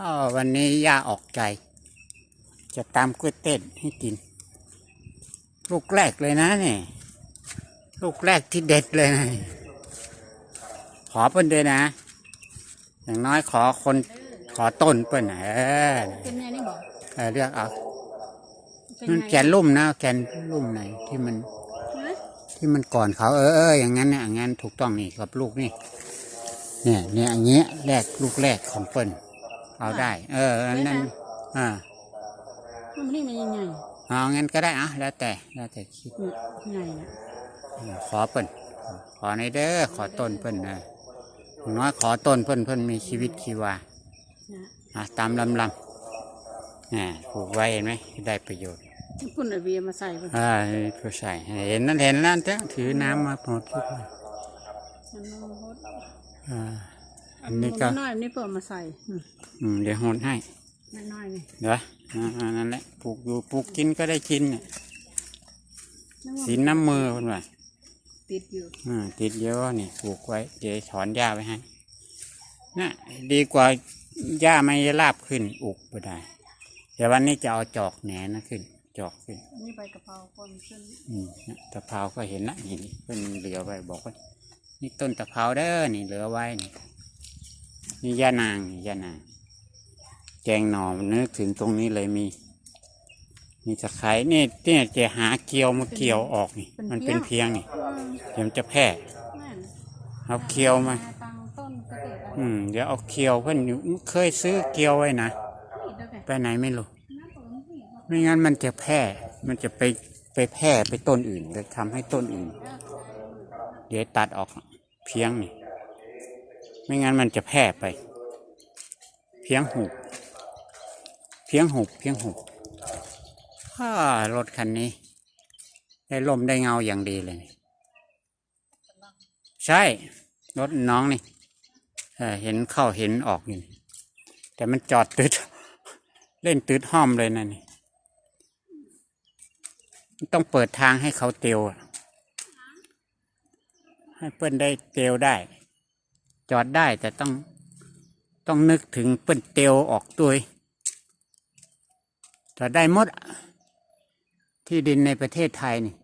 อ๋อวันนี้ย่าออกใจ จะตามกล้วยเต้นให้กิน ลูกแรกเลยนะเนี่ยลูกแรกที่เด็ดเลยนะนี่ขอเปิ้นด้วยนะ อย่างน้อยขอคนขอต้นเปิ้นน่ะเออเป็นไงนี่บอกเออเลือกเอาเป็นมันไงแกนลุ่มนะแกนลุ่มไหนที่มันฮะที่มันก่อนเขาเออเอออย่างนั้นเนี่ยอย่างนั้นถูกต้องนี่กับลูกนี่ เนี่ยเนี่ยอย่างเงี้ยแรกลูกแรกของเปิ้น เอาได้ เอออันนั้นอ่ามันนี่มันยังไงเอางั้นก็ได้อะแล้วแต่แล้วแต่คิดอืมไงนะขอเปิ้นขอในอยเด้อขอต้นเปิ้นนะอย่างน้อยขอต้นเปิ้นเปิ้นมีชีวิตชีวานะอะตามลำลำอ่าปลูกไว้เห็นไหมได้ประโยชน์ที่พุ่นเอาเบียร์มาใส่พุ่นอ่าผู้ใส่เห็นนั่นเห็นนั่นเจ้าถือน้ำมาหมดทุกคนมันน้อยอ่า อันนี้ก็น้อยๆนี่เพิ่มมาใส่อืมอืมเดี๋ยวโหดให้น้อยๆนี่เดี๋ยวอ่านั่นแหละปลูกอยู่ปลูกกินก็ได้กินเนี่ยนึกว่าสีน้ำมือคนว่าติดอยู่อ่าติดเยอะนี่ปลูกไว้ เดี๋ยวถอนหญ้าไว้ให้น่ะดีกว่าหญ้าไม่ราบขึ้นอุกไปได้เดี๋ยววันนี้จะเอาจอกแหนนะขึ้น จอกขึ้นอันนี่ใบกะเพราคนขึ้นอืมนะตะเภาก็เห็นละนี่นี่เพิ่นเหลือไว้บอกว่านี่ต้นตะเภาเด้อนี่เหลือไว้นี่ นี่ย่านางนี่ย่านาง แกงหน่อมันนึกถึงตรงนี้เลยมี มีตะไคร้นี่เนี่ยจะหาเกลียวมาเกลียวออกนี่ มันเป็นเพียงนี่อืมเดี๋ยวมันจะแพร่แม่นเอาเกลียวมาตังต้นกระเตะอืมเดี๋ยวเอาเกลียวเพิ่นอยู่เคยซื้อเกลียวไว้นะนี่เด้อแกไปไหนไม่รู้น้าผมนี่บอกไม่งั้นมันจะแพร่ มันจะไปไปแพร่ไปต้นอื่นเลยทำให้ต้นอื่น เดี๋ยวตัดออกเพียงนี่ ไม่งั้นมันจะแพร่ไป เพียงหุบเพียงหุบเพียงหุบฮ่ารถคันนี้ ได้ลมได้เงาอย่างดีเลย ใช่ รถน้องนี่เห็นเข้าเห็นออกอยู่นี่แต่มันจอดตืดเล่นตืดห้อมเลยนะนี่ต้องเปิดทางให้เขาเตียวให้เปิ้นได้เตียวได้ จอดได้แต่ต้องต้องนึกถึงเปิ้นเตียวออกด้วจอดได้หมด ที่ดินในประเทศไทยนี่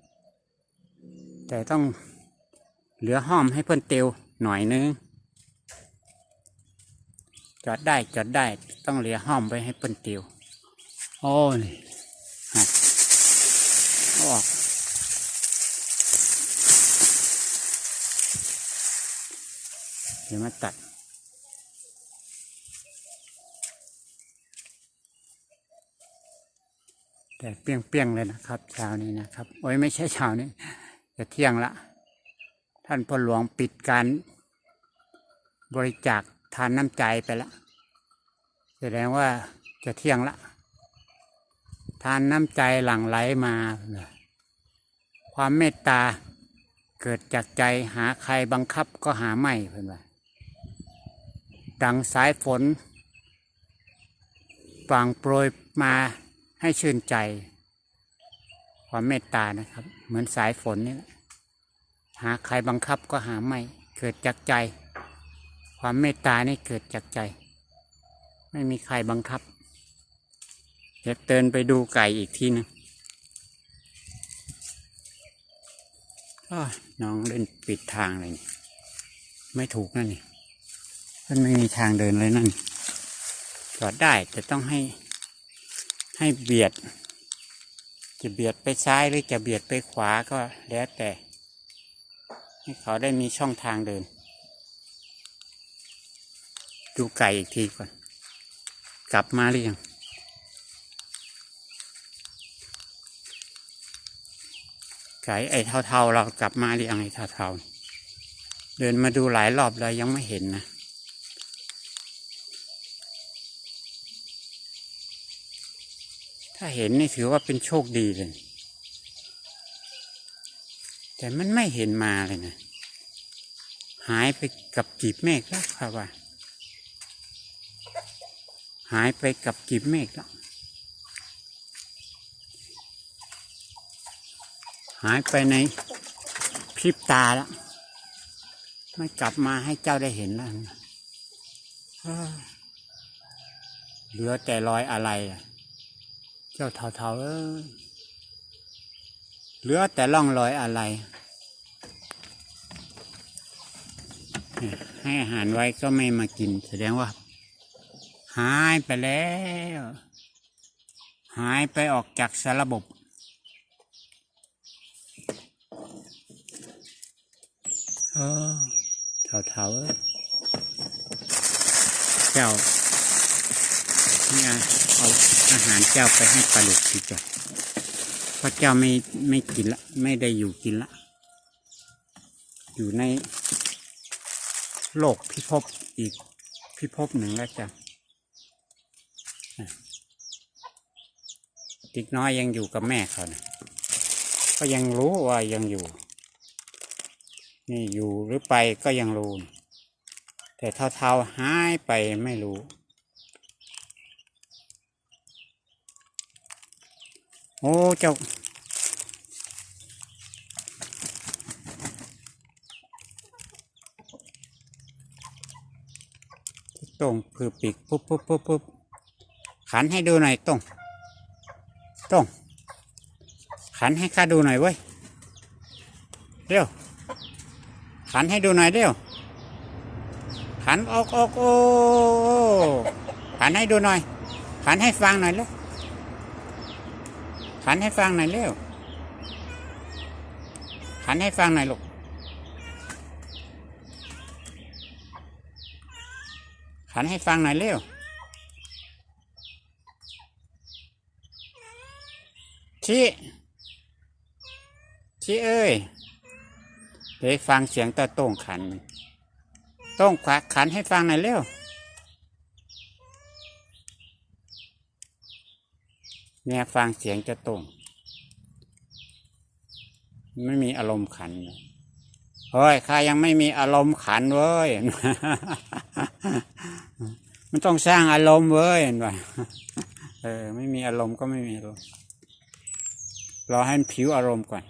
แต่ต้องเหลือห้อมให้เปิ้นเตียวหน่อยนึงจอดได้จอดได้ต้องเหลือห้อมไว้ให้เปิ้นเตียวโอ้นี่หักเอาออก ดี๋ยวมาตัด แต่เปี้ยงๆเลยนะครับเช้านี้นะครับ โอ้ยไม่ใช่เช้านี้จะเที่ยงละ ท่านพ่อหลวงปิดการบริจาคทานน้ำใจไปละแสดงว่าจะเที่ยงละ ทานน้ำใจหลั่งไหลมา ความเมตตาเกิดจากใจหาใครบังคับก็หาไม่เพื่อนว่า ดังสายฝนปรางโปรยมาให้ชื่นใจ ความเมตตานะครับ เหมือนสายฝนนี่หาใครบังคับก็หาไม่ เกิดจากใจ ความเมตตานี่เกิดจากใจ ไม่มีใครบังคับเดี๋ยวเดินไปดูไก่อีกทีหนึงอ้าวน้องเล่นปิดทางเลย ไม่ถูกนั่นนี่ มันไม่มีทางเดินเลยนั่น จอดได้แต่ต้องให้ให้เบียด จะเบียดไปซ้ายหรือจะเบียดไปขวาก็แล้วแต่ ให้เขาได้มีช่องทางเดิน ดูไก่อีกทีก่อน กลับมาหรือยังไก่ไอ้เท่าๆเรากลับมาหรือยังไอ้เท่าๆเดินมาดูหลายรอบแล้วยังไม่เห็นนะ ถ้าเห็นนี่ถือว่าเป็นโชคดีเลย แต่มันไม่เห็นมาเลยนะ หายไปกับจีบเมฆแล้วครับว่า หายไปกับจีบเมฆแล้วหายไปในพริบตาแล้วไม่กลับมาให้เจ้าได้เห็นแล้วเหลือแต่รอยอะไรอะ เจ้าเทาๆเอ้ยเหลือแต่ร่องรอยอะไร ให้อาหารไว้ก็ไม่มากิน แสดงว่า หายไปแล้ว หายไปออกจากสารบบเออเถาๆเอ้ยเจ้าเนี่ยเอา อาหารเจ้าไปให้ปลาดุกสิจ้ะเพราะเจ้าไม่ไม่กินละ ไม่ได้อยู่กินละ อยู่ในโลกพิภพอีกพิภพหนึ่งแล้วจ้ะอะติ๊กน้อยยังอยู่กับแม่เขานะก็ยังรู้ว่ายังอยู่ นี่อยู่หรือไปก็ยังรู้ แต่เท่าๆหายไปไม่รู้ โอ้เจ้าตรงคือปีกปุ๊บปุ๊บปุ๊บปุ๊บขันให้ดูหน่อยตรงตรงขันให้ข้าดูหน่อยเว้ยเร็วขันให้ดูหน่อยเร็วขันออกออกโอ้ขันให้ดูหน่อยขันให้ฟังหน่อยเร็ว ขันให้ฟังหน่อยเร็วขันให้ฟังหน่อยลูกขันให้ฟังหน่อยเร็วชี้ชี้เอ้ยเดี๋ยวฟังเสียงตาโต้งขัน โต้งขวาขันให้ฟังหน่อยเร็ว เนี่ฟังเสียงจะต้งไม่มีอารมณ์ขันเลยเฮ้ยข้ายังไม่มีอารมณ์ขันเว้ยมันต้องสร้างอารมณ์เว้ยเห็นป่ะเออ ไม่มีอารมณ์ก็ไม่มีอารมณ์รอให้ผิวอารมณ์ก่อน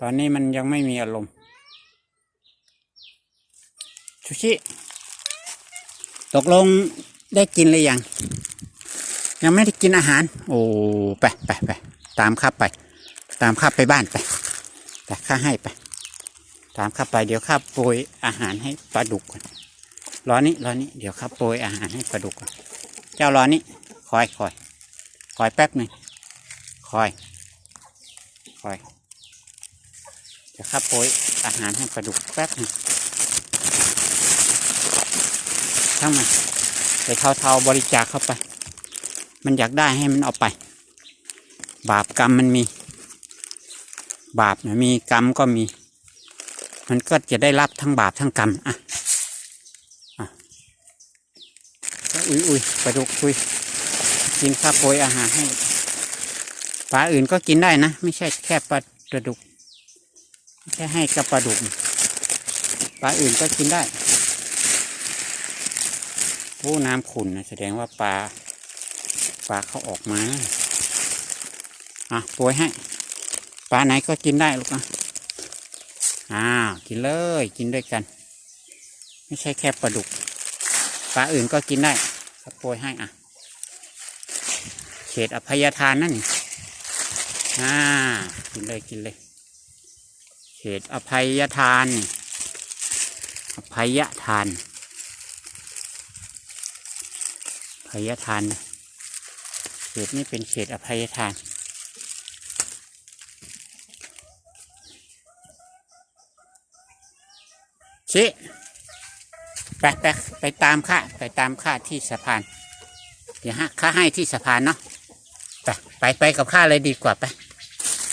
ตอนนี้มันยังไม่มีอารมณ์ชูชิ ตกลงได้กินหรือยัง ยังไม่ได้กินอาหาร โอ้ไปไปไปตามข้าไป ตามข้าไปบ้านไป แต่ข้าให้ไป ตามข้าไปเดี๋ยวข้าโปรยอาหารให้ปลาดุกก่อนรอนี้รอนี้เดี๋ยวข้าโปรยอาหารให้ปลาดุกก่อนเจ้ารอนี้คอยคอยคอยแป๊บหนึ่งคอยคอยเดี๋ยวข้าโปรยอาหารให้ปลาดุกแป๊บหนึ่งช่างมันไปเทาๆบริจาคเข้าไป มันอยากได้ให้มันเอาไป บาปกรรมมันมี บาปมีกรรมก็มี มันก็จะได้รับทั้งบาปทั้งกรรมอะอะอุ้ยอุ้ยปลาดุกอุ้ยกินข้าวโปรยอาหารให้ปลาอื่นก็กินได้นะ ไม่ใช่แค่ปลาปลาดุกไม่ใช่ให้กับปลาดุกปลาอื่นก็กินได้โอ้น้ำขุ่นนะแสดงว่าปลา ปลาเขาออกมา อะโปรยให้ ปลาไหนก็กินได้ลูกนะอ้าวกินเลยกินด้วยกัน ไม่ใช่แค่ปลาดุก ปลาอื่นก็กินได้ครับโปรยให้อะ เขตอภัยทานนั่นนี่อ่ากินเลยกินเลย เขตอภัยทาน อภัยทานอภัยทานนะ เขตนี้เป็นเขตอภัยทาน ชิไปไปไปตามข้าไปตามข้าที่สะพานเดี๋ยวฮะข้าให้ที่สะพานเนาะไปไปไปกับข้าเลยดีกว่าไป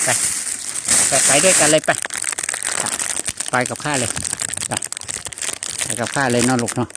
ไปไปไปด้วยกันเลยไปไปกับข้าเลยไปไปกับข้าเลยนอนลูกเนาะ